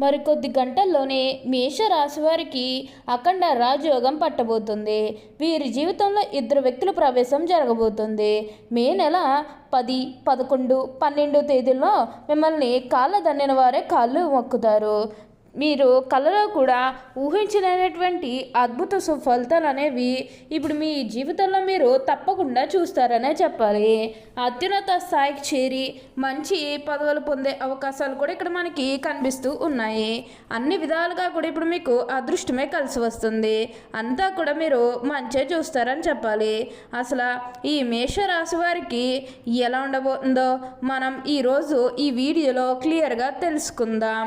మరికొద్ది గంటల్లోనే మేషరాశివారికి అఖండ రాజయోగం పట్టబోతుంది. వీరి జీవితంలో ఇద్దరు వ్యక్తుల ప్రవేశం జరగబోతుంది. మే నెల పది పదకొండు పన్నెండు తేదీల్లో మిమ్మల్ని కాళ్ళ దండిన వారే కాళ్ళు మొక్కుతారు. మీరు కళలో కూడా ఊహించలేనటువంటి అద్భుత సుఫలితాలు అనేవి ఇప్పుడు మీ జీవితంలో మీరు తప్పకుండా చూస్తారనే చెప్పాలి. అత్యున్నత స్థాయికి చేరి మంచి పదవులు పొందే అవకాశాలు కూడా ఇక్కడ మనకి కనిపిస్తూ ఉన్నాయి. అన్ని విధాలుగా కూడా ఇప్పుడు మీకు అదృష్టమే కలిసి వస్తుంది. అంతా కూడా మీరు మంచిగా చూస్తారని చెప్పాలి. అసలు ఈ మేషరాశి వారికి ఎలా ఉండబోతుందో మనం ఈరోజు ఈ వీడియోలో క్లియర్గా తెలుసుకుందాం.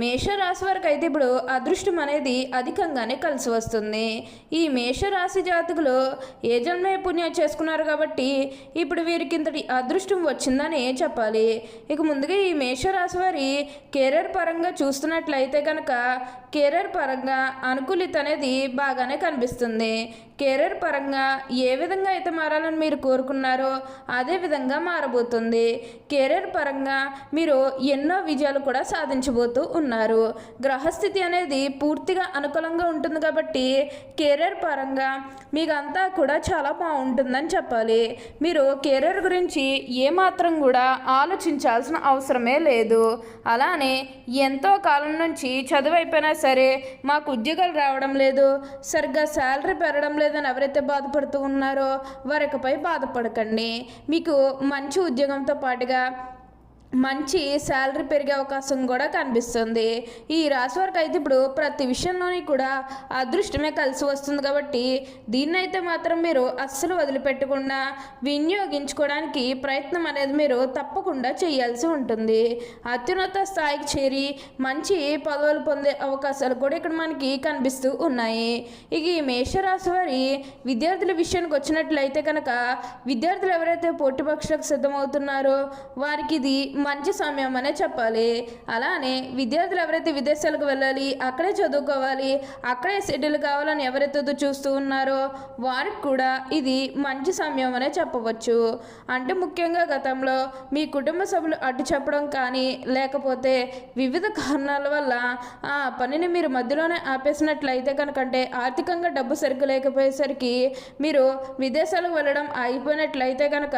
మేషరాశి వారికి అయితే ఇప్పుడు అదృష్టం అనేది అధికంగానే కలిసి వస్తుంది. ఈ మేషరాశి జాతకులు ఏ జన్మే పుణ్యం చేసుకున్నారు కాబట్టి ఇప్పుడు వీరికి ఇంతటి అదృష్టం వచ్చిందని చెప్పాలి. ఇక ముందుగా ఈ మేషరాశి వారి కెరీర్ పరంగా చూస్తున్నట్లయితే కనుక కెరీర్ పరంగా అనుకూలిత అనేది బాగానే కనిపిస్తుంది. కెరీర్ పరంగా ఏ విధంగా అయితే మారాలని మీరు కోరుకున్నారో అదే విధంగా మారబోతుంది. కెరీర్ పరంగా మీరు ఎన్నో విజయాలు కూడా సాధించబోతూ ఉన్నారు. గ్రహస్థితి అనేది పూర్తిగా అనుకూలంగా ఉంటుంది కాబట్టి కెరీర్ పరంగా మీకంతా కూడా చాలా బాగుంటుందని చెప్పాలి. మీరు కెరీర్ గురించి ఏమాత్రం కూడా ఆలోచించాల్సిన అవసరమే లేదు. అలానే ఎంతో కాలం నుంచి చదువు అయిపోయినా సరే మాకు ఉద్యోగాలు రావడం లేదు. సరిగ్గా శాలరీ పెరగడం లేదని ఎవరైతే బాధపడుతూ ఉన్నారో వారికపై బాధపడకండి. మీకు మంచి ఉద్యోగంతో పాటుగా మంచి శాలరీ పెరిగే అవకాశం కూడా కనిపిస్తుంది. ఈ రాశి వారికి అయితే ఇప్పుడు ప్రతి విషయంలోని కూడా అదృష్టమే కలిసి వస్తుంది కాబట్టి దీన్నైతే మాత్రం మీరు అస్సలు వదిలిపెట్టకుండా వినియోగించుకోవడానికి ప్రయత్నం అనేది మీరు తప్పకుండా చేయాల్సి ఉంటుంది. అత్యున్నత స్థాయికి చేరి మంచి పదవులు పొందే అవకాశాలు కూడా ఇక్కడ మనకి కనిపిస్తూ ఉన్నాయి. ఇక ఈ మేషరాశి వారి విద్యార్థుల విషయానికి వచ్చినట్లయితే కనుక విద్యార్థులు ఎవరైతే పోటీ పక్షులకు సిద్ధమవుతున్నారో వారికి ఇది మంచి సమయం అనే చెప్పాలి. అలానే విద్యార్థులు ఎవరైతే విదేశాలకు వెళ్ళాలి అక్కడే చదువుకోవాలి అక్కడే సెటిల్ కావాలని ఎవరైతే చూస్తూ ఉన్నారో వారికి కూడా ఇది మంచి సమయం అనే చెప్పవచ్చు. అంటే ముఖ్యంగా గతంలో మీ కుటుంబ సభ్యులు అడ్డు చెప్పడం కానీ లేకపోతే వివిధ కారణాల వల్ల ఆ పనిని మీరు మధ్యలోనే ఆపేసినట్లయితే కనుకంటే ఆర్థికంగా డబ్బు సరిగ్గా లేకపోయేసరికి మీరు విదేశాలకు వెళ్ళడం ఆగిపోయినట్లయితే కనుక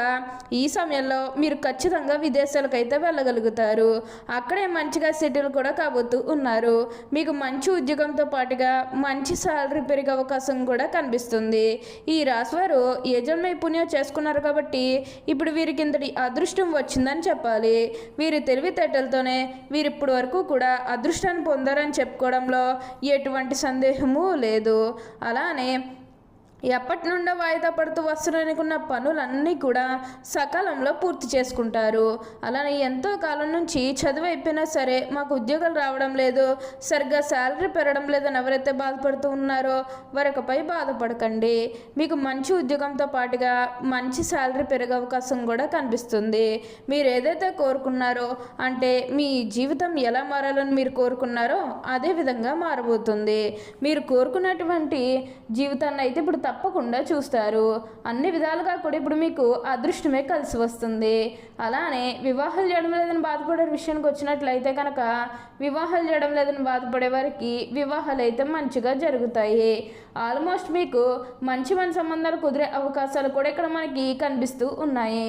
ఈ సమయంలో మీరు ఖచ్చితంగా విదేశాలకు అయితే వెళ్ళగలుగుతారు. అక్కడే మంచిగా సెటిల్ కూడా కాబోతూ ఉన్నారు. మీకు మంచి ఉద్యోగంతో పాటుగా మంచి శాలరీ పెరిగే అవకాశం కూడా కనిపిస్తుంది. ఈ రాశివారు ఏ జన్మ పుణ్యం చేసుకున్నారు కాబట్టి ఇప్పుడు వీరికి ఇంతటి అదృష్టం వచ్చిందని చెప్పాలి. వీరి తెలివితేటలతోనే వీరు ఇప్పటి వరకు కూడా అదృష్టాన్ని పొందారని చెప్పుకోవడంలో ఎటువంటి సందేహము లేదు. అలానే ఎప్పటి నుండో వాయిదా పడుతూ వస్తున్నారనుకున్న పనులన్నీ కూడా సకాలంలో పూర్తి చేసుకుంటారు. అలానే ఎంతో కాలం నుంచి చదువు అయిపోయినా సరే మాకు ఉద్యోగాలు రావడం లేదు. సరిగ్గా శాలరీ పెరగడం లేదని ఎవరైతే బాధపడుతూ ఉన్నారో వారికపై బాధపడకండి. మీకు మంచి ఉద్యోగంతో పాటుగా మంచి శాలరీ పెరిగే అవకాశం కూడా కనిపిస్తుంది. మీరు ఏదైతే కోరుకున్నారో అంటే మీ జీవితం ఎలా మారాలని మీరు కోరుకున్నారో అదే విధంగా మారబోతుంది. మీరు కోరుకున్నటువంటి జీవితాన్ని అయితే ఇప్పుడు తప్పకుండా చూస్తారు. అన్ని విధాలుగా కూడా ఇప్పుడు మీకు అదృష్టమే కలిసి వస్తుంది. అలానే వివాహాలు చేయడం లేదని బాధపడే విషయానికి వచ్చినట్లయితే కనుక వివాహాలు చేయడం లేదని బాధపడే వారికి వివాహాలు అయితే మంచిగా జరుగుతాయి. ఆల్మోస్ట్ మీకు మంచి మంచి సంబంధాలు కుదిరే అవకాశాలు కూడా ఇక్కడ మనకి కనిపిస్తూ ఉన్నాయి.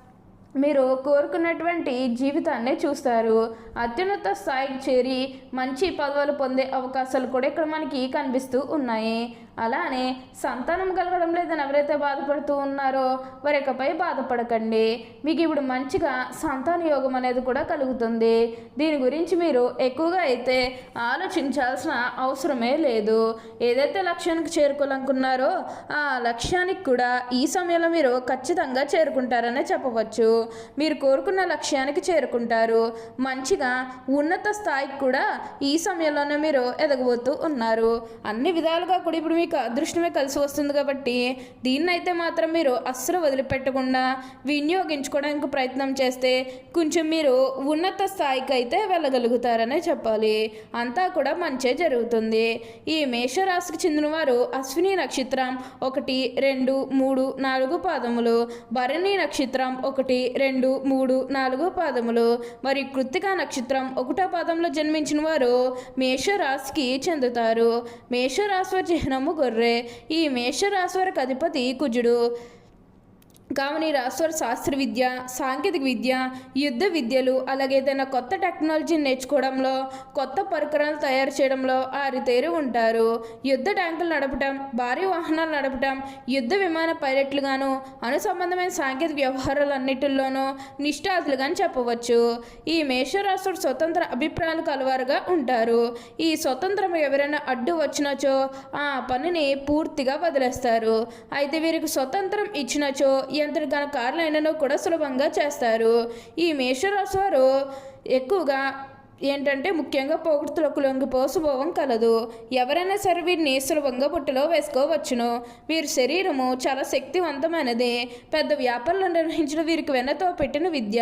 మీరు కోరుకున్నటువంటి జీవితాన్ని చూస్తారు. అత్యున్నత స్థాయికి చేరి మంచి పదవులు పొందే అవకాశాలు కూడా ఇక్కడ మనకి కనిపిస్తూ ఉన్నాయి. అలానే సంతానం కలగడం లేదని ఎవరైతే బాధపడుతూ ఉన్నారో వారి యొక్కపై బాధపడకండి. మీకు ఇప్పుడు మంచిగా సంతాన యోగం అనేది కూడా కలుగుతుంది. దీని గురించి మీరు ఎక్కువగా అయితే ఆలోచించాల్సిన అవసరమే లేదు. ఏదైతే లక్ష్యానికి చేరుకోవాలనుకున్నారో ఆ లక్ష్యానికి కూడా ఈ సమయంలో మీరు ఖచ్చితంగా చేరుకుంటారనే చెప్పవచ్చు. మీరు కోరుకున్న లక్ష్యానికి చేరుకుంటారు. మంచిగా ఉన్నత స్థాయికి కూడా ఈ సమయంలోనే మీరు ఎదగబోతూ ఉన్నారు. అన్ని విధాలుగా కూడా ఇప్పుడు మీకు అదృష్టమే కలిసి వస్తుంది కాబట్టి దీన్నైతే మాత్రం మీరు అస్సలు వదిలిపెట్టకుండా వినియోగించుకోవడానికి ప్రయత్నం చేస్తే కొంచెం మీరు ఉన్నత స్థాయికి అయితే వెళ్ళగలుగుతారనే చెప్పాలి. అంతా కూడా మంచే జరుగుతుంది. ఈ మేషరాశికి చెందిన వారు అశ్విని నక్షత్రం ఒకటి రెండు మూడు నాలుగు పాదములు. భరణి నక్షత్రం ఒకటి రెండు మూడు నాలుగు పాదములు. మరి కృత్తిక నక్షత్రం ఒకటో పాదంలో జన్మించిన వారు మేషరాశికి చెందుతారు. మేషరాశి చిహ్నము గొర్రె. ఈ మేషరాశి వారికి అధిపతి కుజుడు. కావున ఈ శాస్త్ర విద్య సాంకేతిక విద్య యుద్ధ విద్యలు అలాగే ఏదైనా కొత్త టెక్నాలజీని నేర్చుకోవడంలో కొత్త పరికరాలు తయారు చేయడంలో ఆరితేరి ఉంటారు. యుద్ధ ట్యాంకులు నడపటం భారీ వాహనాలు నడపటం యుద్ధ విమాన పైలట్లుగాను అనుసంబంధమైన సాంకేతిక సాంకేతిక వ్యవహారాలన్నిటిల్లోనూ నిష్ఠాతులుగాని చెప్పవచ్చు. ఈ మేషరాశుడు స్వతంత్ర అభిప్రాయాలు కలవారుగా ఉంటారు. ఈ స్వతంత్రం ఎవరైనా అడ్డు వచ్చినచో ఆ పనిని పూర్తిగా వదిలేస్తారు. అయితే వీరికి స్వతంత్రం ఇచ్చినచో ఎంతగానో కార్లైనను కూడా సులభంగా చేస్తారు. ఈ మేషరాశి వారు ఎక్కువగా ఏంటంటే ముఖ్యంగా పొగుడుతులకు లొంగిపో స్వభావం కలదు. ఎవరైనా సరే వీరిని సులభంగా బుట్టలో వేసుకోవచ్చును. వీరి శరీరము చాలా శక్తివంతమైనది. పెద్ద వ్యాపారాలు నిర్వహించిన వీరికి వెన్నతో పెట్టిన విద్య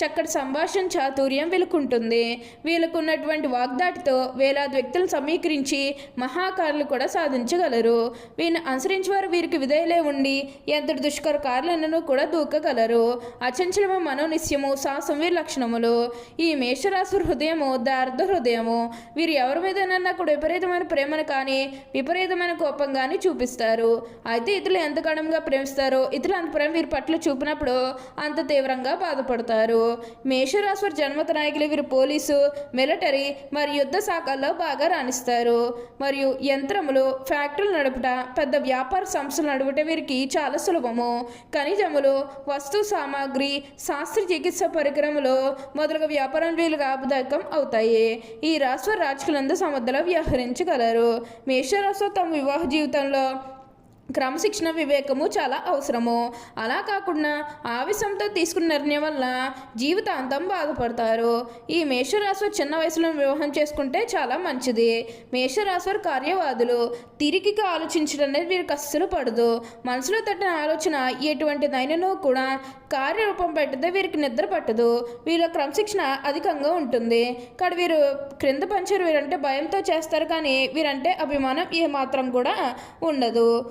చక్కటి సంభాషణ చాతుర్యం వీళ్ళకుంటుంది వీళ్ళకున్నటువంటి వాగ్దాటితో వేలాది వ్యక్తులను సమీకరించి మహాకారులు కూడా సాధించగలరు. వీరిని అనుసరించి వారు వీరికి విధేయులే ఉండి ఎంతటి దుష్కర కార్యాలను కూడా దూకగలరు. అచంచలమ మనోనిశ్యము సాహసం వీరి లక్షణములు. ఈ మేషరాశి హృదయము దార్ధ హృదయము? వీరు ఎవరి మీదనన్నా కూడా విపరీతమైన ప్రేమను కానీ విపరీతమైన కోపం కానీ చూపిస్తారు. అయితే ఇతరులు ఎంత గణంగా ప్రేమిస్తారో ఇతరులు అంత ప్రేమ వీరి పట్ల చూపినప్పుడు అంత తీవ్రంగా బాధపడతారు. మేషరాశి జన్మత నాయకులు వీరు పోలీసు మిలిటరీ మరియు యుద్ధ శాఖల్లో బాగా రాణిస్తారు. మరియు యంత్రములు ఫ్యాక్టరీలు నడుపుట పెద్ద వ్యాపార సంస్థలు నడుపుట వీరికి చాలా సులభము. ఖనిజములు వస్తు సామాగ్రి శాస్త్ర చికిత్స పరికరములు మొదలగు వ్యాపారం వీళ్ళకి ఆపుదాయకం అవుతాయి. ఈ రాష్ట్ర రాజకీయాలందు సమర్థలో వ్యవహరించగలరు. మేషరాశి తమ వివాహ జీవితంలో క్రమశిక్షణ వివేకము చాలా అవసరము. అలా కాకుండా ఆవేశంతో తీసుకున్న నిర్ణయం వల్ల జీవితాంతం బాధపడతారు. ఈ మేషరాశి చిన్న వయసులో వివాహం చేసుకుంటే చాలా మంచిది. మేషరాశి కార్యవాదులు. తిరిగిగా ఆలోచించడం అనేది వీరికి అస్సలు పడదు. మనసులో తట్టిన ఆలోచన ఎటువంటిదైనను కూడా కార్యరూపం పెట్టదే వీరికి నిద్ర పట్టదు. వీళ్ళ క్రమశిక్షణ అధికంగా ఉంటుంది. ఇక్కడ వీరు క్రింద పంచారు వీరంటే భయంతో చేస్తారు. కానీ వీరంటే అభిమానం ఏమాత్రం కూడా ఉండదు.